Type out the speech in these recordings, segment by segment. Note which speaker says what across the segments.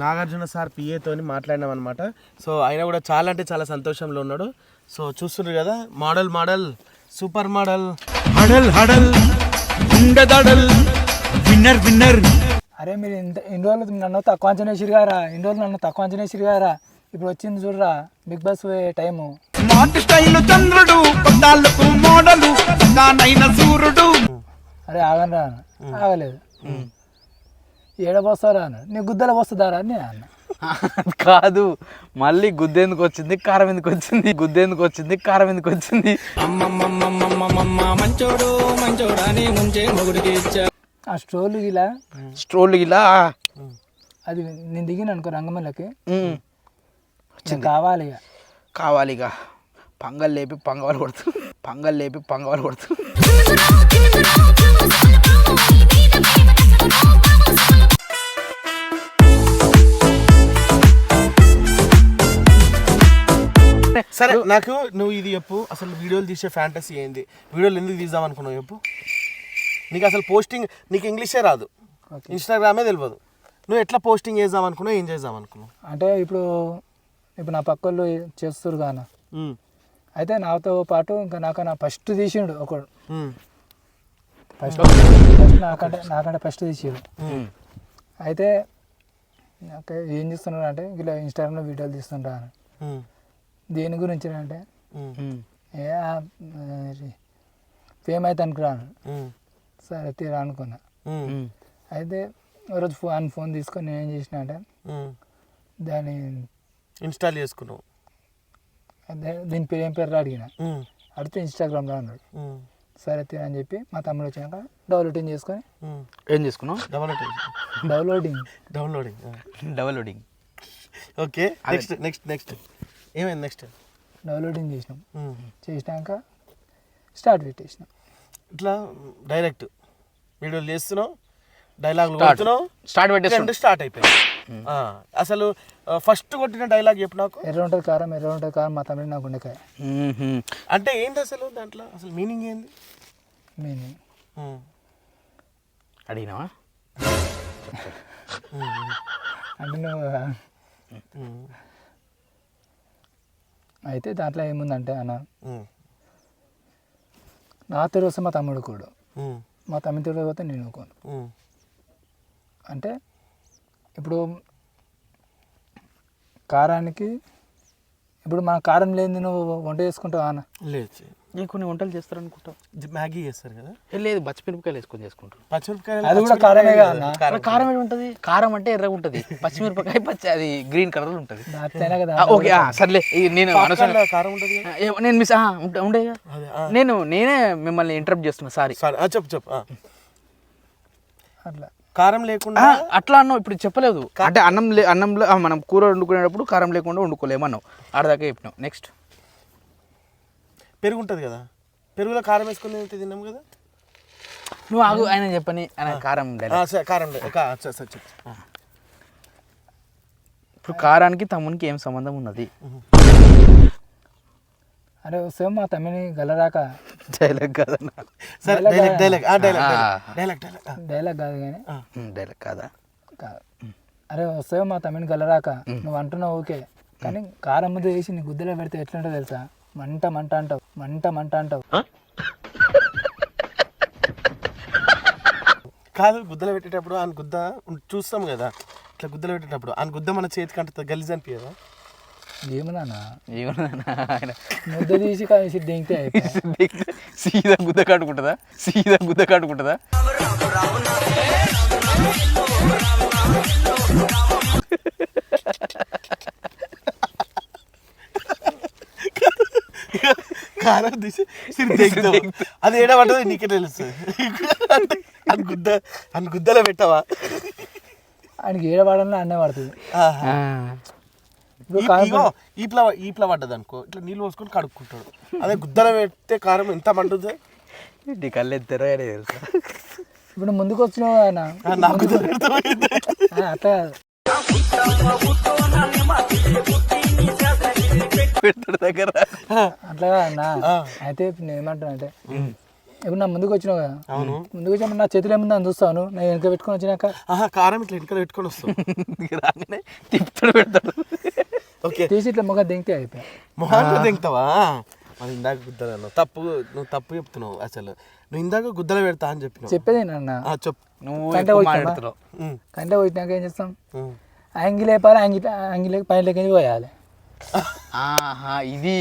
Speaker 1: Nagarjuna sir పిఏతోని మాట్లాడినాం అనమాట so ఆయన కూడా చాలా అంటే చాలా సంతోషంలో ఉన్నాడు. సో చూస్తున్నారు కదా మోడల్ మోడల్ సూపర్ మోడల్.
Speaker 2: హడల్ హడల్ ఉండదడల్ విన్నర్ విన్నర్.
Speaker 3: అరే మీరు ఇంత ఇన్ని రోజులు నన్ను తక్కువ అంచనా గారా? ఇన్ని రోజులు నన్ను తక్కువ అంచనా గారా? ఇప్పుడు వచ్చింది చూడరా బిగ్ బాస్ పోయే టైము.
Speaker 2: స్మార్ట్ స్టైల్ చంద్రుడు పద్దాలకు మోడలు సూర్యుడు.
Speaker 3: అరే ఆగను రా అన్న. ఆగలేదు ఏడ పోస్తారా నీ గుద్దల పోస్తుందారా అని నేను అన్న.
Speaker 4: కాదు మళ్ళీ గుద్దెందుకు వచ్చింది కారం ఎందుకు వచ్చింది గుద్దెందుకు వచ్చింది కారం ఎందుకు వచ్చింది?
Speaker 3: ఆ స్ట్రోల్ ఇలా
Speaker 4: స్ట్రోల్ ఇలా
Speaker 3: అది నేను దిగిన అనుకో రంగమల్లకి. కావాలి ఇక.
Speaker 4: కావాలి ఇక. పంగల్ లేపి పంగవాలు కొడుతూ పంగల్ లేపి పంగవాలు కొడుతూ.
Speaker 1: సరే నాకు నువ్వు ఇది చెప్పు. అసలు వీడియోలు తీసే ఫ్యాంటసీ ఏంది? వీడియోలు ఎందుకు తీద్దాం అనుకున్నావు చెప్పు. నీకు అసలు పోస్టింగ్ నీకు ఇంగ్లీషే రాదు. ఇన్స్టాగ్రామే తెలియదు నువ్వు ఎట్లా పోస్టింగ్ చేద్దాం అనుకున్నావు ఏం చేద్దాం అనుకున్నావు?
Speaker 3: అంటే ఇప్పుడు ఇప్పుడు నా పక్క వాళ్ళు చేస్తారు కాన అయితే నాతో పాటు ఇంకా నాకన్నా ఫస్ట్ తీసిండు ఒకడు. ఫస్ట్ ఫస్ట్ నాకంటే నాకంటే ఫస్ట్ తీసిండు. అయితే నాకు ఏం చేస్తున్నాడు అంటే ఇలా ఇన్స్టాగ్రామ్లో వీడియోలు తీస్తుంటా అని
Speaker 1: ఉమ్,
Speaker 3: దేని గురించి అంటే ఏ ఫేమ్ అయితే అనుకున్నాను సరే తీరా అనుకున్నా. అయితే ఒకరోజు ఫోన్ ఫోన్ తీసుకొని నేను ఏం చేసిన అంటే
Speaker 1: ఉమ్.
Speaker 3: దాని
Speaker 1: ఇన్స్టాల్ చేసుకున్నావు.
Speaker 3: అదే దీని పేరు ఏం పేరు అడిగిన. అడిగితే ఇన్స్టాగ్రామ్లో అన్నాడు సరే తీరా అని చెప్పి మా తమ్ముడు వచ్చినాక డౌన్లోడింగ్ చేసుకొని.
Speaker 4: ఏం చేసుకున్నావు?
Speaker 1: డౌన్లోడింగ్.
Speaker 3: డౌన్లోడింగ్.
Speaker 1: డౌన్లోడింగ్ ఆ.
Speaker 4: Double loading
Speaker 1: okay next next next. ఏమైంది నెక్స్ట్
Speaker 3: డౌన్లోడింగ్ చేసినాం. చేసినాక స్టార్ట్ పెట్టేసినాం.
Speaker 1: ఇట్లా డైరెక్ట్ వీడియోలు డైలాగులు
Speaker 4: Start.
Speaker 1: కొడుతున్నావు
Speaker 4: స్టార్ట్ పెట్టేస్తాం
Speaker 1: ట్రెండ్ స్టార్ట్ అయిపోయింది ఆ, అసలు ఫస్ట్ కొట్టిన డైలాగ్ చెప్పు నాకు.
Speaker 3: ఎర్ర ఉంటుంది కారం ఎర్ర ఉంటుంది కారం మా తమ్ముడు నాకు ఉండకాయ.
Speaker 1: అంటే ఏంటి అసలు దాంట్లో? అసలు మీనింగ్ ఏంది?
Speaker 3: మీనింగ్
Speaker 4: అడిగినావా?
Speaker 3: అంటే నువ్వు అయితే దాంట్లో ఏముందంటే అన్న నా తెరు వస్తే మా తమ్ముడు కూడా. మా తమ్ముడు తెరు పోతే నేను
Speaker 1: ఉమ్,
Speaker 3: అంటే ఇప్పుడు కారానికి ఇప్పుడు మన కారం లేని నువ్వు వంట చేసుకుంటావా అన్న?
Speaker 1: లేదు
Speaker 4: కొన్ని వంటలు చేస్తారు అనుకుంటా
Speaker 1: మ్యాగీ చేస్తారు కదా?
Speaker 4: లేదు బచ్చిమిరపకాయలు వేసుకొని చేసుకుంటారు.
Speaker 1: పచ్చిమిరపకాయలు
Speaker 3: అది కూడా కారమే కదా
Speaker 4: కారం ఉంటుంది కారం అంటే ఎర్రగా ఉంటుంది. పచ్చిమిరపకాయ పచ్చి అది గ్రీన్ కలర్ ఉంటుంది. ఓకే ఆ, సర్లే. నేను
Speaker 1: కారం ఉంటుంది
Speaker 4: నేను మిస్ ఉండే. నేను నేనే మిమ్మల్ని ఇంటరప్ట్ చేస్తున్నా సారీ
Speaker 1: చెప్పు చెప్పు.
Speaker 3: అట్లా.
Speaker 1: కారం లేకుండా
Speaker 4: అట్లా అన్నావు ఇప్పుడు చెప్పలేదు. అంటే అన్నం లే అన్నంలో మనం కూర వండుకునేటప్పుడు కారం లేకుండా వండుకోలేమన్నావు. ఆడదాకా చెప్పినావు. నెక్స్ట్
Speaker 1: పెరుగు ఉంటుంది కదా. పెరుగులో కారం వేసుకుని తింటే తిన్నాం కదా?
Speaker 4: నువ్వు ఆగు ఆయన చెప్పని ఆయన కారం
Speaker 1: ఆ,
Speaker 4: dialogue.
Speaker 1: సరే కారం.
Speaker 4: ఇప్పుడు కారానికి తమ్మునికి ఏం సంబంధం ఉన్నది?
Speaker 3: అరే వస్తే మా తమ్మిని గలరాక
Speaker 4: డైలాగ్
Speaker 1: సరే డైలాగ్ డైలాగ్ ఆ, డైలాగ్. డైలాగ్
Speaker 3: కాదు కానీ.
Speaker 4: డైలాగ్ కాదా?
Speaker 3: కాదు అరే వస్తే మా తమ్మిని గలరాక నువ్వు అంటున్నావు ఓకే. కానీ కారం ముద్ద వేసి నీ గుద్దలో పెడితే ఎట్లుంటుందో తెలుసా? మంట మంట అంటావు. మంట మంట అంటావు.
Speaker 1: కాదు గుద్దలు పెట్టేటప్పుడు ఆయన గుద్ద చూస్తాం కదా. ఇట్లా గుద్దలు పెట్టేటప్పుడు ఆయన గుద్ద మన చేతికి అంట గలీజ్ అనిపించదా
Speaker 3: ఏమన్నా
Speaker 4: ఏమన్నా ఆయన
Speaker 3: ముద్ద తీసి దింగితే అయిపోయి.
Speaker 4: సీదా గుద్ద కాటుకుంటుందా? సీదా గుద్ద కాటుకుంటుందా?
Speaker 1: కారం తీసి సిరి దిగుతావు. అది ఏడ పడ్డది నీకే తెలుస్తుంది అని గుద్ద అని గుద్దలో పెట్టవా?
Speaker 3: ఆయనకి ఏడవాడన్నా అన్నే పడుతుంది.
Speaker 1: ఈప్ల ఈప్ల పడ్డది అనుకో ఇట్లా నీళ్ళు పోసుకొని కడుక్కుంటాడు. అదే గుద్దలో పెడితే కారం ఎంత మండుతుంది
Speaker 4: నీ కళ్ళు ఎత్తారో తెలుసా?
Speaker 3: ఇప్పుడు ముందుకు వచ్చినావు ఆయన. అట్లా కాదు.
Speaker 4: పెడతాడు దగ్గర.
Speaker 3: అట్లా అన్న. అయితే ఇప్పుడు నేను ఏమంటున్నా అంటే ఇప్పుడు నా ముందుకు వచ్చినావు కదా.
Speaker 1: అవును.
Speaker 3: ముందుకు వచ్చినప్పుడు నా చేతిలో ఏముందో అని చూస్తాను నేను వెనక పెట్టుకొని వచ్చినాక?
Speaker 1: ఆహా కారం ఇట్లా వెనకాల పెట్టుకొని వస్తావు.
Speaker 4: రాగానే తిప్పుతాడు పెడతాడు.
Speaker 1: ఓకే.
Speaker 3: తీసి ఇట్లా మొగ దింగితే అయిపోయా
Speaker 1: మొహాన్ని దింగుతావా? మరి ఇందాక గుద్దలు తప్పు నువ్వు తప్పు చెప్తున్నావు అసలు. నువ్వు ఇందాక గుద్దలు పెడతా అని చెప్పినావు.
Speaker 3: చెప్పేది నాన్న
Speaker 1: ఆ, చెప్పు.
Speaker 4: నువ్వు
Speaker 3: కంటే వచ్చినాక ఏం చేస్తాం. యాంగిల్ వేపాలి యాంగిల్ యాంగిల్ పైన లెక్క పోయాలి.
Speaker 4: ఆహా ఇది.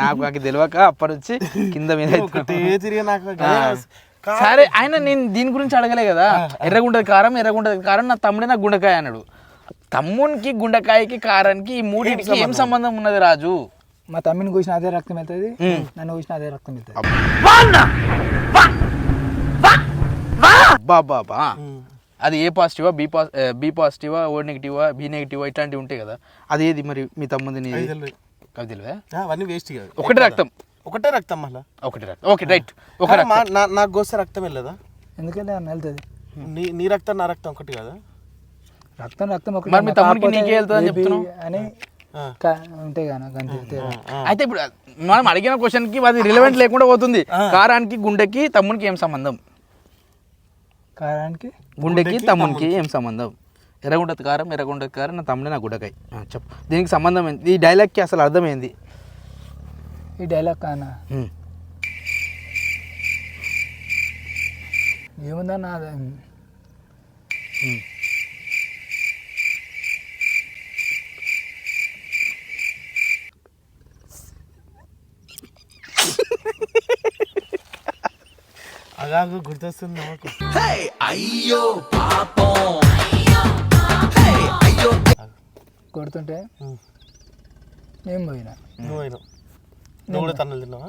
Speaker 4: నాకు నాకు తెలియక అప్పటి నుంచి కింద మీద
Speaker 1: తిరిగి నాకు.
Speaker 4: సరే ఆయన నేను దీని గురించి అడగలే కదా. ఎర్రగుంటది కారం ఎర్రగుంటది కారం నా తమ్ముడే నాకు గుండెకాయ అన్నాడు. తమ్మునికి గుండెకాయకి కారానికి ఈ మూడింటికి ఏం సంబంధం? ఉన్నది రాజు?
Speaker 3: మా తమ్మిని కూసిన అదే రక్తం వెళ్తుంది నన్ను కూసిన అదే రక్తం వెళ్తుంది.
Speaker 4: బాబా అది ఏ పాజిటివా బి పాస్ బి పాజిటివా ఓ నెగిటివా బి నెగిటివా ఇట్లాంటివి ఉంటాయి కదా. అది ఏది మరి మీ తమ్ముది నీ
Speaker 1: ఐదు తెలియదు.
Speaker 4: అవి తెలివే
Speaker 1: ఆ, అవన్నీ వేస్ట్ కాదు.
Speaker 4: ఒకటి రక్తం.
Speaker 1: ఒకటే రక్తం మళ్ళా?
Speaker 4: ఒకటి రక్తం. Okay right. ఒక
Speaker 1: నాకు గోస్తే రక్తం వెళ్ళదా?
Speaker 3: ఎందుకంటే అన్న వెళ్తుంది.
Speaker 1: నీ నీ రక్తం నా రక్తం ఒకటి కదా?
Speaker 3: రక్తం రక్తం ఒకటి
Speaker 4: మరి మీ తమ్ముడికి నీకే వెళ్తుందని చెప్తున్నావు?
Speaker 3: అని ఉంటాయి.
Speaker 4: అయితే ఇప్పుడు మనం అడిగిన క్వశ్చన్కి అది రిలవెంట్ లేకుండా పోతుంది. కారానికి గుండెకి తమ్మునికి ఏం సంబంధం?
Speaker 3: కారానికి?
Speaker 4: గుండెకి తమ్మునికి ఏం సంబంధం? ఎర్రగుండది కారం ఎర్రగుండది కారం నా తమ్ముడే నా గుండెకాయ ఆ, చెప్పు. దీనికి సంబంధం ఏంది? ఈ డైలాగ్కి అసలు అర్థం ఏంది
Speaker 3: ఈ డైలాగ్ కానా?
Speaker 4: హ్మ్.
Speaker 1: అగాగు గుర్తొస్తుంది నాకు.
Speaker 3: కొడుతుంటే
Speaker 1: ఉమ్.
Speaker 3: మేము పోయినా.
Speaker 1: నువ్వు అయినావు నువ్వు కూడా తన్నులు తిన్నావా?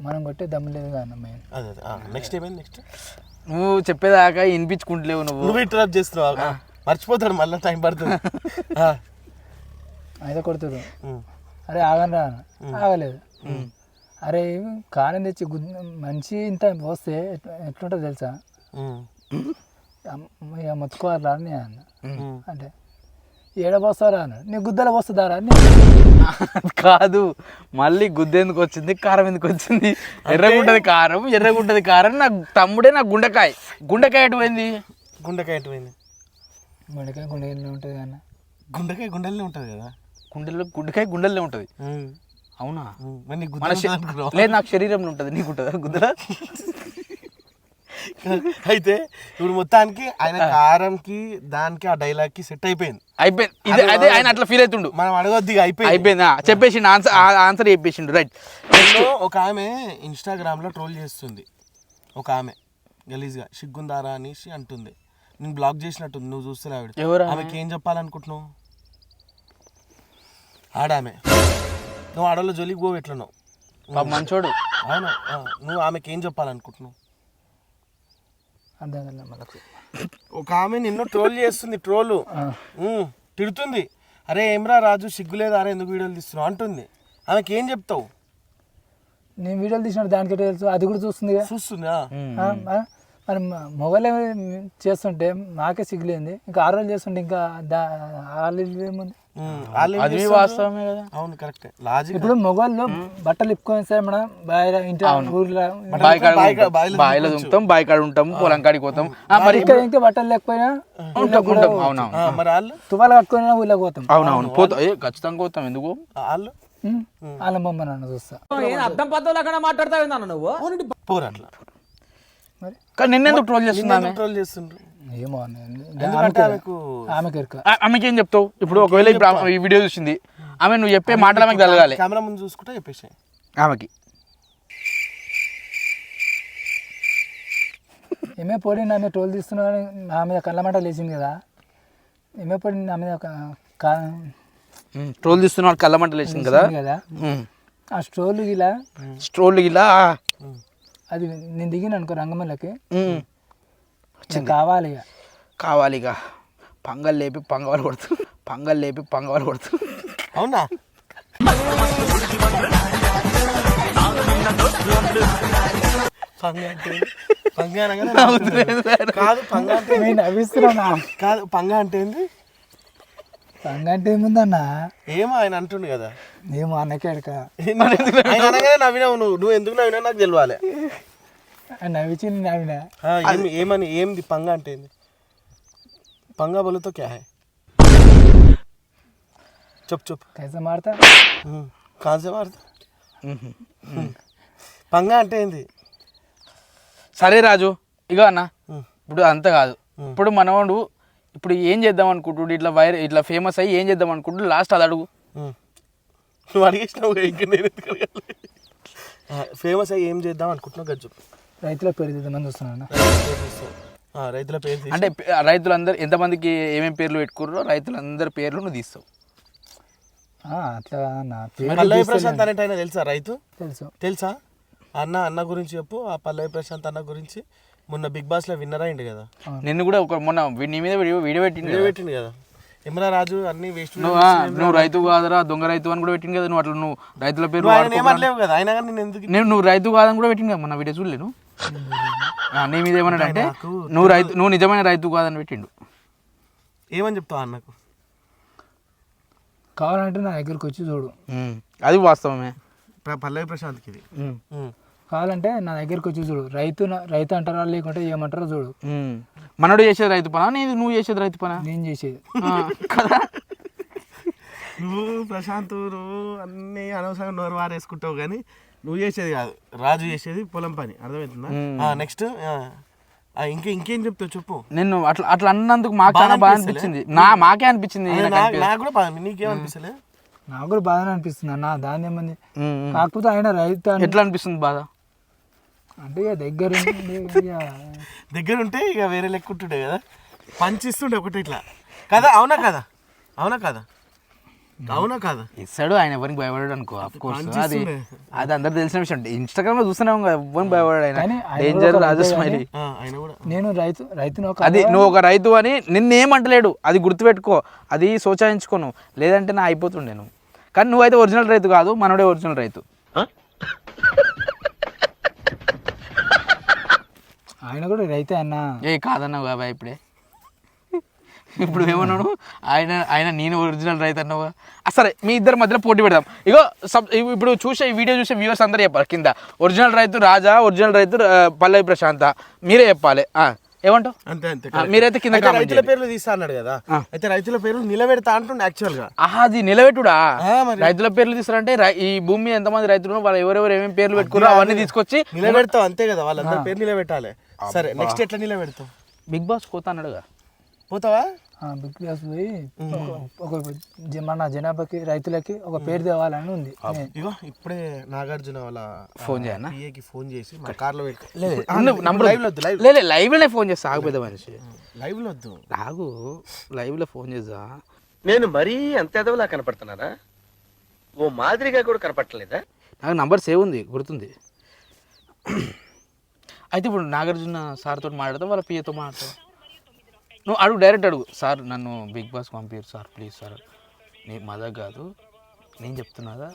Speaker 3: మనం కొట్టే దమ్ము లేదు కానీ మేము
Speaker 1: అదే అదే. నెక్స్ట్ ఏమైంది నెక్స్ట్
Speaker 4: నువ్వు చెప్పేదాకా వినిపించుకుంటలేవు నువ్వు.
Speaker 1: నువ్వు ఇంటరప్ట్ చేస్తున్నావు? మర్చిపోతాడు మళ్ళీ టైం పడుతుంది. ఆ,
Speaker 3: అయితే కొడుతుడు
Speaker 1: ఉమ్,
Speaker 3: అరే ఆగని రా అన్న. ఆగలేదు. అరే కారం తెచ్చి గుద్ద మంచి ఇంత పోస్తే ఎట్ల- ఎట్లుంటుందో తెలుసా? ఇక మొత్తుకోవాలా అని నేను అన్న. అంటే ఏడ పోస్తారా అన్నాడు. నీ గుద్దల పోస్తుందారా అని
Speaker 4: కాదు మళ్ళీ గుద్ద ఎందుకు వచ్చింది కారం ఎందుకు వచ్చింది? ఎర్రగుంటది కారం ఎర్రగుంటది కారం. నా తమ్ముడే నా గుండెకాయ. గుండెకాయ ఎటు పోయింది?
Speaker 1: గుండెకాయ ఎటు పోయింది?
Speaker 3: గుండెకాయ గుండెకాయ ఉంటుంది కానీ
Speaker 1: గుండెకాయ గుండెలనే ఉంటుంది కదా?
Speaker 4: గుండెల్లో గుండెకాయ గుండెల్లో ఉంటుంది. అవునా.
Speaker 1: మరి నీకు
Speaker 4: లేదు నాకు శరీరంలో ఉంటుంది. నీకు ఉంటుందా గుద్దలా
Speaker 1: అయితే ఇప్పుడు మొత్తానికి ఆయన కారంకి దానికి ఆ డైలాగ్కి సెట్ అయిపోయింది.
Speaker 4: అయిపోయింది. ఇది అదే ఆయన అట్లా ఫీల్ అవుతుండు.
Speaker 1: మనం అడగొద్ది అయిపోయింది.
Speaker 4: అయిపోయిందా. చెప్పేసిండు ఆన్సర్ ఆన్సర్ చెప్పేసిండు. రైట్
Speaker 1: ఒక ఆమె ఇన్స్టాగ్రామ్లో ట్రోల్ చేస్తుంది. ఒక ఆమె. గలీజ్గా. సిగ్గుందారా అనేసి అంటుంది. నేను బ్లాక్ చేసినట్టుంది నువ్వు చూస్తే ఆవిడ.
Speaker 4: ఎవరు ఆమె?
Speaker 1: ఆమెకి ఏం చెప్పాలనుకుంటున్నావు? ఆడామె. నువ్వు ఆడలో జోలికి పోవు ఎట్లనో.
Speaker 4: మంచోడు.
Speaker 1: అవును. ఆ, నువ్వు ఆమెకి ఏం చెప్పాలనుకుంటున్నావు?
Speaker 3: అర్థం కదా మనకు
Speaker 1: ఒక ఆమె నిన్ను ట్రోల్ చేస్తుంది ట్రోలు. తిడుతుంది. అరే ఏమ్రా రాజు సిగ్గులేదా? అరే ఎందుకు వీడియోలు తీస్తున్నావు? అంటుంది. ఆమెకి ఏం చెప్తావు?
Speaker 3: నేను వీడియోలు తీసినట్టు దానికి తెలుసు? అది కూడా చూస్తుందిగా
Speaker 1: చూస్తుందా?
Speaker 3: ఆ, ఆ, మరి మొగలే చేస్తుంటే మాకే సిగ్గులేంది. ఇంకా ఆరు రోజులు చేస్తుంటే ఇంకా దా వాళ్ళు ఏముంది?
Speaker 4: అది? వాస్తవమే కదా.
Speaker 1: అవును కరెక్టే లాజిక్
Speaker 3: ఇప్పుడు మొగోళ్ళు బట్టలు ఇప్పుకొని సార్ మన ఇంటి ఊర్లో.
Speaker 1: బావిలో
Speaker 4: దుంకుతాం బావి కాడ ఉంటాం పొలం కాడికి పోతాం. ఆ, మరి
Speaker 3: ఇక్కడ ఇంకా బట్టలు లేకపోయినా
Speaker 4: ఉంటాం ఉంటాం. అవునవును.
Speaker 1: మరి వాళ్ళు?
Speaker 3: తువాలు కట్టుకొని ఊళ్ళోకి పోతాం.
Speaker 4: అవునవును. పోతాం ఏ ఖచ్చితంగా పోతాం. ఎందుకు?
Speaker 1: వాళ్ళు?
Speaker 3: వాళ్ళ బొమ్మ నన్ను చూస్తా.
Speaker 1: పోరు అట్లా
Speaker 3: మరి?
Speaker 4: కానీ నిన్నెందుకు ట్రోల్ చేస్తుంది ఆమె
Speaker 1: ట్రోల్ చేస్తుండ్రు?
Speaker 3: ఏమో
Speaker 1: ఆమెకు
Speaker 3: ఆమెకి ఎరుక
Speaker 4: ఆ- ఆమెకి ఏం చెప్తావు? ఇప్పుడు ఒకవేళ ఇప్పుడు ఈ వీడియో చూసింది ఆమె నువ్వు చెప్పే మాటలు ఆమెకు తలగాలి.
Speaker 1: కెమెరా ముందు చూసుకుంటే చెప్పేసి
Speaker 4: ఆమెకి.
Speaker 3: ఏమే పొడి నా మీద ట్రోల్ తీస్తున్నావు నా మీద కళ్ళమంట లేచింది కదా. ఏమే పొడి నా మీద ఒక కా-
Speaker 4: ట్రోల్ తీస్తున్నాడు కళ్ళమంటలు వేసింది కదా?
Speaker 3: కదా. ఆ స్ట్రోల్ ఇలా
Speaker 4: స్ట్రోల్ ఇలా
Speaker 3: అది నేను దిగిన అనుకో రంగమల్లకి. నాకు కావాలి ఇక.
Speaker 4: కావాలి ఇక. పంగల్ లేపి పంగవాలు కొడుతు. పంగల్ లేపి పంగవాలు కొడుతు.
Speaker 1: అవునా? పంగ అంటే పంగ. కాదు పంగ అంటే
Speaker 3: నేను నవ్విస్తున్నా.
Speaker 1: కాదు పంగ అంటే ఏంది?
Speaker 3: సంగంటే ఏముందన్న?
Speaker 1: ఏమో ఆయన అంటుండు కదా.
Speaker 3: ఏమో అన్నకేడక
Speaker 1: ఆయన అనగానే నవ్వినావు నువ్వు. నువ్వు ఎందుకు నవ్వినావు నాకు తెలియాలి
Speaker 3: నవ్విచి నవ్విన.
Speaker 1: ఏమి ఏమని ఏంది పంగ అంటే ఏంది? పంగా బోలుతో క్యా హై? చెప్ చెప్.
Speaker 3: కైసా మాడతా
Speaker 1: కాన్సే వాడతా పంగ అంటే ఏంది?
Speaker 4: సరే రాజు ఇగో అన్న. ఇప్పుడు అంత కాదు. ఇప్పుడు మనవాడు ఇప్పుడు ఏం చేద్దాం అనుకుంటుడు? ఇట్లా వైర్ ఇట్లా ఫేమస్ అయ్యి ఏం చేద్దాం అనుకుంటుడు? లాస్ట్ అది అడుగు.
Speaker 1: నువ్వు అడిగేసినావు ఇంక నేను ఫేమస్ అయ్యి ఏం చేద్దాం అనుకుంటున్నావు? గజ్జు
Speaker 3: రైతుల పేరు మంది వస్తున్నాను
Speaker 1: రైతుల పేరు
Speaker 4: అంటే రైతులందరూ ఎంతమందికి ఏమేమి పేర్లు పెట్టుకుర్రో రైతులందరి పేర్లు నువ్వు తీస్తావు.
Speaker 3: అట్లా అన్న పేరు
Speaker 1: పల్లవి ప్రశాంత్ తెలుసా రైతు?
Speaker 3: తెలుసు.
Speaker 1: తెలుసా? అన్న అన్న గురించి చెప్పు. ఆ పల్లవి ప్రశాంత్ అన్న గురించి. మొన్న బిగ్ బాస్లో విన్నర్ అయింది కదా.
Speaker 4: నిన్ను కూడా ఒక మొన్న నీ మీద వీడియో వీడియో పెట్టింది
Speaker 1: వీడియో పెట్టింది కదా. ఇమ్రా రాజు అన్ని వేస్ట్
Speaker 4: నువ్వు రైతు కాదురా దొంగ రైతు అని కూడా పెట్టింది కదా. నువ్వు అట్లా నువ్వు రైతుల పేరు
Speaker 1: కదా. అయినా కానీ నేను ఎందుకు
Speaker 4: నేను నువ్వు రైతు కాదని కూడా పెట్టింది కదా. మొన్న వీడియో చూడలేను నీ మీద ఏమన్నాడు అంటే నువ్వు రైతు నువ్వు నిజమైన రైతు కాదని పెట్టిండు.
Speaker 1: ఏమని చెప్తావు అన్నకు
Speaker 3: కావాలంటే నా దగ్గరికి వచ్చి చూడు.
Speaker 4: అది వాస్తవమే.
Speaker 1: పల్లవి ప్రశాంత్కి ఇది.
Speaker 3: కావాలంటే నా దగ్గరికి వచ్చి చూడు. రైతు నా- రైతు అంటారా లేకుంటే ఏమంటారో చూడు.
Speaker 4: మనోడు చేసేది రైతు పనా? నీది నువ్వు చేసేది రైతు పనా?
Speaker 3: నేను చేసేది.
Speaker 4: ఆ, కదా?
Speaker 1: నువ్వు ప్రశాంత్ నువ్వు అన్ని అనవసరంగా నోరు వారేసుకుంటావు కానీ నువ్వు చేసేది కాదు. రాజు చేసేది పొలం పని. అర్థమవుతుందా? నెక్స్ట్ ఇంకా ఇంకేం చెప్తావు చెప్పు.
Speaker 4: నిన్ను అట్లా అట్లా అన్నందుకు మాకు చాలా బాగా అనిపించింది. నా మాకే అనిపించింది నాకు
Speaker 1: కూడా బాగా నీకేమనిపిస్తలే
Speaker 3: నాకు కూడా బాధనే అనిపిస్తుంది అన్న దాని ఏమంది
Speaker 4: ఉమ్, ఉమ్.
Speaker 3: కాకపోతే ఆయన రైతు అని
Speaker 4: ఎట్లా అనిపిస్తుంది బాధ
Speaker 3: అంటే ఇక దగ్గర
Speaker 1: దగ్గర ఉంటే ఇక వేరే లెక్క ఉంటుండే కదా. పంచిస్తుండే ఒకటి ఇట్లా. కదా అవునా కదా? అవునా కదా? అవునా కదా?
Speaker 4: ఇస్తాడు ఆయన ఎవరికి భయపడాడు అనుకో అఫ్ కోర్స్ అది. అది అందరు తెలిసిన విషయం. ఇన్స్టాగ్రామ్లో చూస్తున్నాం కదా ఎవరికి భయపడాడు ఆయన. డేంజర్ రాజు స్మైలీ
Speaker 1: ఆ, ఆయన కూడా.
Speaker 3: నేను రైతు రైతును ఒక
Speaker 4: అది నువ్వు ఒక రైతు అని నిన్నేమంటలేడు అది గుర్తుపెట్టుకో. అది సోచాయించుకోను లేదంటే నా అయిపోతుండే నువ్వు. కానీ నువ్వైతే ఒరిజినల్ రైతు కాదు మనోడే ఒరిజినల్ రైతు.
Speaker 3: ఆయన కూడా రైతే అన్న.
Speaker 4: ఏ కాదన్నావు బాబాయ్ ఇప్పుడే. ఇప్పుడు ఏమన్నాడు? ఆయన ఆయన నేను ఒరిజినల్ రైతు అన్నావు? సరే మీ ఇద్దరి మధ్యలో పోటీ పెడదాం. ఇగో సబ్ ఇప్పుడు చూసే ఈ వీడియో చూసే వ్యూవర్స్ అందరూ చెప్పాలి. కింద ఒరిజినల్ రైతు రాజా ఒరిజినల్ రైతు పల్లవి ప్రశాంత మీరే చెప్పాలి. ఏమంటావు?
Speaker 1: అంతే అంతే
Speaker 4: మీరైతే కింద
Speaker 1: రైతుల. పేర్లు తీస్తా అన్నాడు కదా. అయితే రైతుల పేర్లు నిలబెడతా అంటుండే
Speaker 4: యాక్చువల్గా. అది నిలబెట్టుడా. రైతుల పేర్లు తీసుకురంటే ఈ భూమి మీద ఎంతమంది రైతులు వాళ్ళు ఎవరెవరు ఏమేమి పేర్లు పెట్టుకున్నారో అవన్నీ తీసుకొచ్చి
Speaker 1: నిలబెడతావు అంతే కదా వాళ్ళందరి పేరు నిలబెట్టాలి. సరే నెక్స్ట్ ఎట్లా నిలబెడతావు?
Speaker 4: బిగ్ బాస్ కోత అన్నాడుగా.
Speaker 1: పోతావా?
Speaker 3: బిగ్ బాస్ పోయి ఒక- మన జనాభాకి రైతులకి ఒక పేరు తేవాలని ఉంది.
Speaker 1: ఇగో ఇప్పుడే నాగార్జున వాళ్ళ
Speaker 4: ఫోన్ చేయనా?
Speaker 1: పిఏకి ఫోన్ చేసి మా కార్లో
Speaker 4: నంబర్ లైవ్లోనే ఫోన్ చేస్తా ఆగు పెద్ద మనిషి.
Speaker 1: లైవ్లో వద్దు.
Speaker 4: ఆగు లైవ్లో ఫోన్ చేస్తా.
Speaker 5: నేను మరీ అంత ఎదవలా కనపడుతున్నానా? ఓ మాదిరిగా కూడా కనపడలేదా
Speaker 4: నాకు నంబర్ సేవ్ ఉంది గుర్తుంది. అయితే ఇప్పుడు నాగార్జున సార్తో మాట్లాడతావు వాళ్ళ పిఏతో మాట్లాడతావు? నువ్వు అడుగు డైరెక్ట్ అడుగు. సార్ నన్ను బిగ్ బాస్ పంపించారు సార్ ప్లీజ్ సార్. నీ మదక్ కాదు. నేను చెప్తున్నాదా?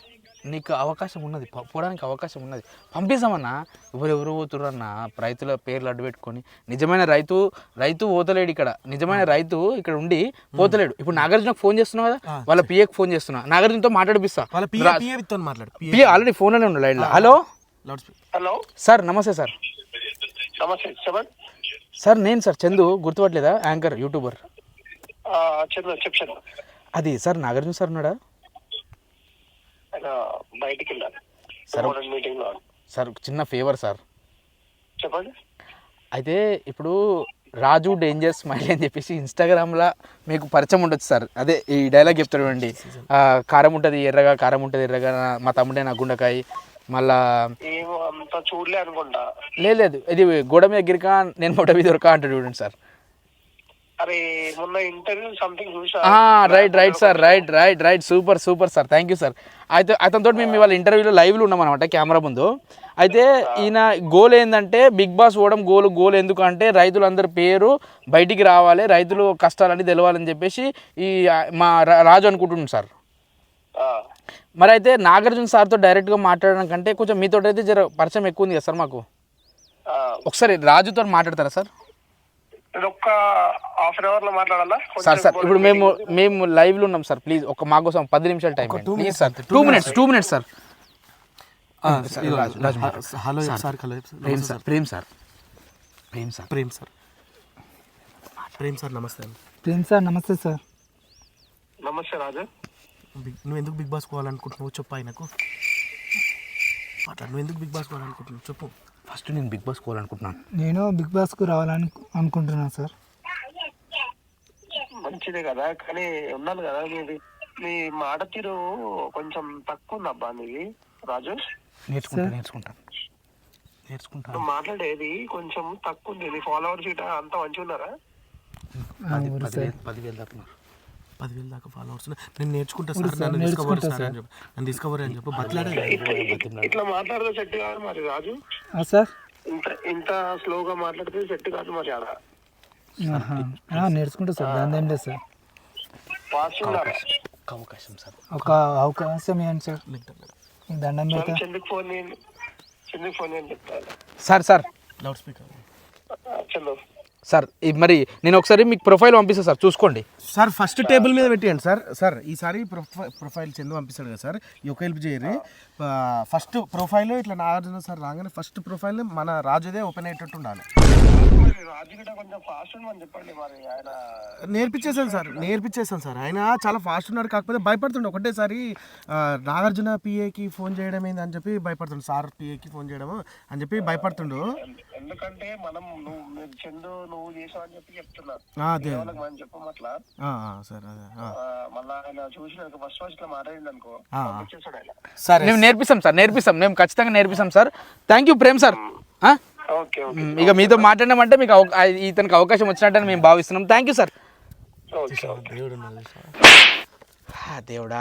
Speaker 4: నీకు అవకాశం ఉన్నది పో- పోవడానికి అవకాశం ఉన్నది. పంపిస్తామన్నా. ఎవరెవరు పోతుర్రు అన్న రైతుల పేర్లు అడ్డు పెట్టుకొని. నిజమైన రైతు రైతు పోతలేడు ఇక్కడ. నిజమైన రైతు ఇక్కడ ఉండి పోతలేడు. ఇప్పుడు నాగార్జునకు ఫోన్ చేస్తున్నావు కదా? వాళ్ళ పిఏకి ఫోన్ చేస్తున్నా. నాగార్జునతో మాట్లాడిపిస్తా.
Speaker 1: వాళ్ళ పిఏ
Speaker 4: ఆల్రెడీ ఫోన్లోనే ఉండు లైన్లో. Hello
Speaker 1: loud speaker
Speaker 5: hello
Speaker 4: sir నమస్తే సార్
Speaker 5: నమస్తే
Speaker 4: సార్ నేను సార్ చందు గుర్తుపట్టలేదా? Anchor YouTuber. అది సార్ నాగార్జున సార్ ఉన్నాడా?
Speaker 5: బయటికి వెళ్ళాను
Speaker 4: సరే. సార్ చిన్న ఫేవర్ సార్.
Speaker 5: చెప్పండి.
Speaker 4: అయితే ఇప్పుడు రాజు డేంజర్ స్మైల్ అని చెప్పేసి ఇన్స్టాగ్రామ్లో మీకు పరిచయం ఉండొచ్చు సార్. అదే ఈ డైలాగ్ చెప్తాడు అండి కారం ఉంటుంది ఎర్రగా కారం ఉంటుంది ఎర్రగా మా తమ్ముడే నా గుండెకాయ. మళ్ళా
Speaker 5: చూడలే అనుకుంటా.
Speaker 4: లేదు ఇది గోడ మీద గిరికా నేను మొట్ట మీద దొరక అంటాడు చూడండి sir. Right right sir right right right super super sir thank you sir అయితే అతనితో మేము ఇవాళ ఇంటర్వ్యూలో లైవ్లో ఉన్నాం అనమాట కెమెరా ముందు. అయితే ఈయన గోల్ ఏంటంటే బిగ్ బాస్ పోవడం గోల్ గోల్ ఎందుకు అంటే రైతులందరి పేరు బయటికి రావాలి రైతులు కష్టాలన్నీ తెలవాలని చెప్పేసి ఈ మా రాజు అనుకుంటున్నాను సార్ మరి అయితే నాగార్జున సార్తో డైరెక్ట్గా మాట్లాడడం కంటే కొంచెం మీతో అయితే జర పరిచయం ఎక్కువ ఉంది కదా సార్ మాకు.
Speaker 5: ఆ,
Speaker 4: ఒకసారి రాజుతో మాట్లాడతారా సార్?
Speaker 6: నేను ఒక్క హాఫ్ అన్ అవర్లో మాట్లాడాలా
Speaker 4: సార్ సార్ ఇప్పుడు మేము మేము లైవ్లో ఉన్నాం సార్ ప్లీజ్. ఒక మా కోసం పది నిమిషాలు time please sir. Two minutes two minutes sir.
Speaker 1: Hello sir hello
Speaker 4: Prem sir Prem sir. Prem sir.
Speaker 1: Prem sir Prem sir నమస్తే
Speaker 3: ప్రిన్స్ సార్ నమస్తే సార్.
Speaker 6: నమస్తే రాజు.
Speaker 1: బిగ్ నువ్వు ఎందుకు బిగ్ బాస్ పోవాలనుకుంటున్నావు? చెప్పు ఆయనకు. మాట్లాడు నువ్వు ఎందుకు బిగ్ బాస్ పోవాలనుకుంటున్నావు? చెప్పు.
Speaker 4: ఫస్ట్ నేను బిగ్ బాస్ కోవాలనుకుంటున్నాను
Speaker 3: నేను బిగ్ బాస్కు రావాలని అనుకుంటున్నాను సార్.
Speaker 6: మంచిదే కదా కానీ ఉన్నాను కదా మీది. మీ మాట తీరు కొంచెం తక్కువ ఉంది అబ్బా నీది రాజు?
Speaker 4: నేర్చుకుంటా నేర్చుకుంటాను నేర్చుకుంటాను
Speaker 6: నువ్వు మాట్లాడేది కొంచెం తక్కువ ఉంది. నీ ఫాలోవర్స్ ఇట అంతా మంచిగా ఉన్నారా?
Speaker 4: పది పదివేలు పదివేలు దాకా ఉన్నారు.
Speaker 1: పదివేలు దాకా ఫాలోవర్స్ నేను నేర్చుకుంటా సార్ నన్ను డిస్కవర్ సార్ అని చెప్పు. నన్ను డిస్కవర్ అని చెప్పు. బట్లాడే
Speaker 6: ఇట్లా మాట్లాడితే సెట్ కాదు మరి రాజు.
Speaker 3: ఆ, సార్?
Speaker 6: ఇంత ఇంత స్లోగా మాట్లాడితే సెట్ కాదు మరి ఆడ.
Speaker 3: నేర్చుకుంటా సార్. దాని ఏం లేదు సార్.
Speaker 4: ఒక్క అవకాశం సార్.
Speaker 3: ఒక అవకాశం ఏంటి సార్? మీకు దండం పెడతా.
Speaker 6: చెందుకు ఫోన్ చేయండి. చెందుకు ఫోన్ చేయండి చెప్తాను
Speaker 4: sir sir.
Speaker 1: Loud speaker
Speaker 6: Chandu.
Speaker 4: Sir ఇది మరి నేను ఒకసారి మీకు ప్రొఫైల్ పంపిస్తాను సార్ చూసుకోండి.
Speaker 1: సార్ ఫస్ట్ టేబుల్ మీద పెట్టేయండి సార్. సార్ ఈసారి ప్రొఫై ప్రొఫైల్ చందు పంపిస్తాడు కదా సార్ ఈ ఒక హెల్ప్ చేయరు. ఫస్ట్ ప్రొఫైల్ ఇట్లా నాగార్జున సార్ రాగానే ఫస్ట్ ప్రొఫైల్ మన రాజుదే ఓపెన్ అయ్యేటట్టు ఉండాలి.
Speaker 6: కొంచెం ఫాస్ట్ చెప్పండి మరి ఆయన
Speaker 1: నేర్పించేసాను సార్ నేర్పించేసాను సార్. ఆయన చాలా ఫాస్ట్ ఉన్నాడు కాకపోతే భయపడుతుండే. ఒకటేసారి నాగార్జున పిఏకి ఫోన్ చేయడం ఏంది అని చెప్పి భయపడుతుండు. సార్ పిఏకి ఫోన్ చేయడం అని చెప్పి భయపడుతుండు.
Speaker 6: ఎందుకంటే మనం నువ్వు మీరు చందు నువ్వు చేసావు అని చెప్పి చెప్తున్నా. వాళ్ళకి మనం చెప్పం అట్లా
Speaker 1: ఆ, ఆ, సార్ అదే ఆ.
Speaker 6: ఆ, మళ్ళా ఆయన చూసిన ఫస్ట్ ఫస్ట్ ఇట్లా మాట్లాడింది అనుకో
Speaker 1: ఆ.
Speaker 6: వచ్చేసాడు ఆయన.
Speaker 1: సరే
Speaker 4: మేము నేర్పిస్తాం సార్ నేర్పిస్తాం. మేము ఖచ్చితంగా నేర్పిస్తాం sir. Thank you Prem sir. ఆ?
Speaker 6: Okay okay.
Speaker 4: మ్, ఇక మీతో మాట్లాడమంటే మీకు ఇతనికి అవకాశం వచ్చినట్టని మేము భావిస్తున్నాం. Thank you sir
Speaker 6: okay okay.
Speaker 1: దేవుడు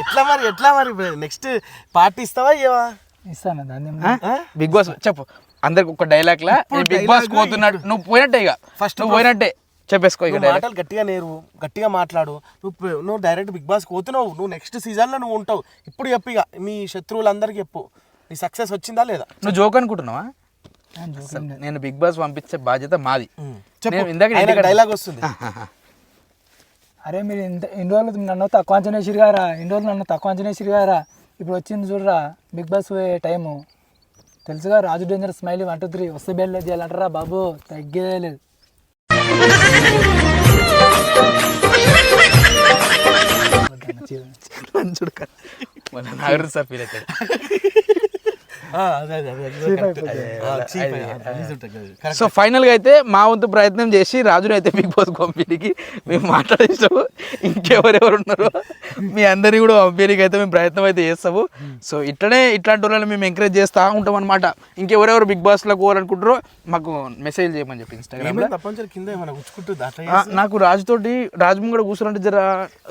Speaker 1: ఎట్లా మరి ఎట్లా మరి నెక్స్ట్ పార్టీ ఇస్తావా ఇవ్వవా
Speaker 3: ఇస్తాను?
Speaker 4: బిగ్ బాస్ చెప్పు. అందరికి ఒక డైలాగ్ లా బిగ్ బాస్ పోతున్నాడు నువ్వు పోయినట్టే ఇక. ఫస్ట్ నువ్వు పోయినట్టే. చెప్పేసుకో ఇక
Speaker 1: మాటలు గట్టిగా నేరు గట్టిగా మాట్లాడు. నువ్వు నువ్వు డైరెక్ట్ బిగ్ బాస్ పోతున్నావు నువ్వు నెక్స్ట్ సీజన్లో నువ్వు ఉంటావు. ఇప్పుడు చెప్పు ఇక మీ శత్రువులందరికీ చెప్పు. నీ సక్సెస్ వచ్చిందా లేదా?
Speaker 4: నువ్వు జోక్ అనుకుంటున్నావా. నేను బిగ్ బాస్ పంపించే బాధ్యత మాది. ఇందాక
Speaker 1: డైలాగ్ వస్తుంది.
Speaker 3: అరే మీరు ఇంత ఇన్ని రోజులు నన్ను తక్కువ అంచనా వేసిరు గారా? ఇన్ని రోజులు నన్ను తక్కువ అంచనా వేసిరు గారా? ఇప్పుడు వచ్చింది చూడరా బిగ్ బాస్ పోయే టైము తెలుసుగా Raju danger smile one two three వస్తే బెల్ చేయాలంటారా బాబు తగ్గేదే లేదు.
Speaker 4: మన నాగరు సార్ ఫీల్ అవుతాడు సో ఫైనల్గా అయితే మా వంతు ప్రయత్నం చేసి రాజుని అయితే బిగ్ బాస్ కంపెనీకి మేము మాట్లాడేసాము. ఇంకెవరెవరు ఉన్నారో మీ అందరినీ కూడా పంపిణీకి అయితే మేము ప్రయత్నం అయితే చేస్తాము. సో ఇట్లనే ఇట్లాంటి వాళ్ళని మేము ఎంకరేజ్ చేస్తూ ఉంటాం అనమాట ఇంకెవరెవరు బిగ్ బాస్లో పోవాలనుకుంటారో మాకు మెసేజ్ చేయమని చెప్పి
Speaker 1: అట్లా
Speaker 4: నాకు రాజుతోటి రాజు కూడా కూర్చున్నట్టు జర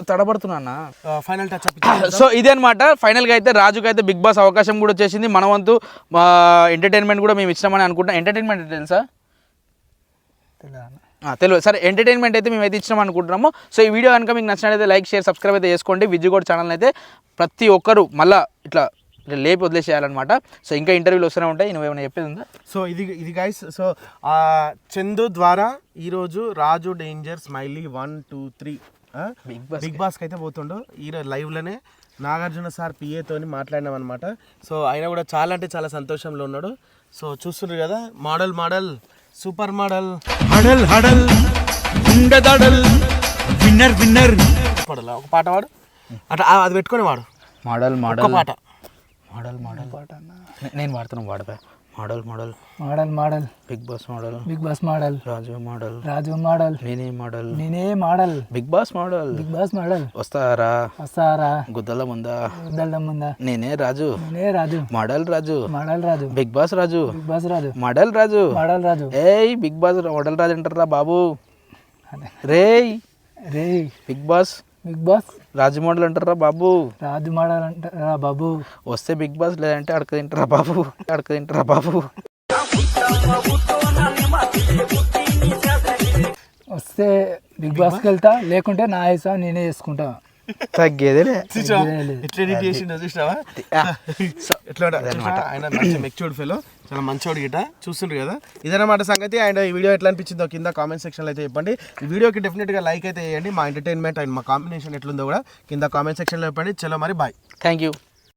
Speaker 4: తడబడుతున్నా
Speaker 1: ఫైనల్
Speaker 4: సో ఇదే అనమాట ఫైనల్గా అయితే రాజుకి అయితే బిగ్ బాస్ అవకాశం కూడా వచ్చేసింది. మన వంతు ఎంటర్టైన్మెంట్ కూడా మేము ఇచ్చినామని అనుకుంటున్నాం. ఎంటర్టైన్మెంట్ తెలుసా?
Speaker 3: తెలియదు
Speaker 4: సరే ఎంటర్టైన్మెంట్ అయితే మేము అయితే ఇచ్చినాం అనుకుంటున్నాము. సో ఈ వీడియో కనుక మీకు నచ్చినట్లయితే లైక్ షేర్ సబ్స్క్రైబ్ అయితే చేసుకోండి. విజయగోడ్ ఛానల్ అయితే ప్రతి ఒక్కరు మళ్ళీ ఇట్లా ఇట్లా లేపి వదిలేసేయాలన్నమాట. సో ఇంకా ఇంటర్వ్యూలు వస్తూనే ఉంటాయి. నువ్వు ఏమైనా చెప్పేది ఉందా?
Speaker 1: సో ఇది ఇది గైస్ సో చందు ద్వారా ఈరోజు Raju danger smiley one two three
Speaker 4: Bigg Boss
Speaker 1: Bigg బాస్కి అయితే పోతుండో. ఈ లైవ్లోనే నాగార్జున సార్ పిఏతోని మాట్లాడినాం అనమాట సో ఆయన కూడా చాలా అంటే చాలా సంతోషంలో ఉన్నాడు. సో చూస్తుండ్రు కదా మోడల్ మోడల్ సూపర్ మోడల్.
Speaker 2: హడల్ హడల్ ఉండదడల్ విన్నర్ విన్నర్.
Speaker 1: పాడలా ఒక పాట పాడు అట్లా అది పెట్టుకొని వాడు.
Speaker 4: మోడల్
Speaker 1: ఒక
Speaker 4: మోడల్.
Speaker 1: పాట.
Speaker 4: Model model.
Speaker 3: పాట.
Speaker 4: నేను వాడుతున్నాను వాడపా model model.
Speaker 3: Model model.
Speaker 4: Bigg Boss model.
Speaker 3: Bigg Boss model.
Speaker 4: Raju model.
Speaker 3: Raju model.
Speaker 4: నేనే మోడల్.
Speaker 3: నేనే model.
Speaker 4: Bigg Boss model.
Speaker 3: Bigg Boss model.
Speaker 4: వస్తారా?
Speaker 3: వస్తారా?
Speaker 4: గుద్దల ముందా
Speaker 3: దళ్ళం ముందా
Speaker 4: నేనే రాజు.
Speaker 3: నేనే Raju.
Speaker 4: Model Raju.
Speaker 3: Model Raju.
Speaker 4: Bigg Boss Raju.
Speaker 3: Bigg Boss Raju.
Speaker 4: Model Raju.
Speaker 3: Model Raju.
Speaker 4: ఏయ్ బిగ్ బాస్ మోడల్ రాజు అంటారా బాబు. రేయ్.
Speaker 3: రే
Speaker 4: Bigg Boss
Speaker 3: Bigg Boss.
Speaker 4: Raju model అంటారా బాబు?
Speaker 3: రాజు మోడల్ అంటారా బాబు?
Speaker 4: వస్తే బిగ్ బాస్ లేదంటే అడక తింటారా బాబు? అడక తింటారా బాబు?
Speaker 3: వస్తే బిగ్ బాస్కి వెళ్తా లేకుంటే నా వేసా నేనే చేసుకుంటా.
Speaker 4: తగ్గేదేలే?
Speaker 1: ఎట్లా ఎడిట్ చేసిండో చూసినావా? ఎట్లా? ఆయన మంచి మెచ్యూర్డ్ ఫెలో చాలా మంచోడు గిట చూస్తుండ్రు కదా? ఇదన్నమాట సంగతి. అండ్ ఈ వీడియో ఎట్లా అనిపించిందో కింద కామెంట్ సెక్షన్లో అయితే చెప్పండి. ఈ వీడియోకి డెఫినెట్గా లైక్ అయితే చేయండి మా ఎంటర్టైన్మెంట్ అండ్ మా కాంబినేషన్ ఎట్లుందో కూడా కింద కామెంట్ సెక్షన్లో చెప్పండి. చలో మరి బాయ్
Speaker 4: థ్యాంక్ యూ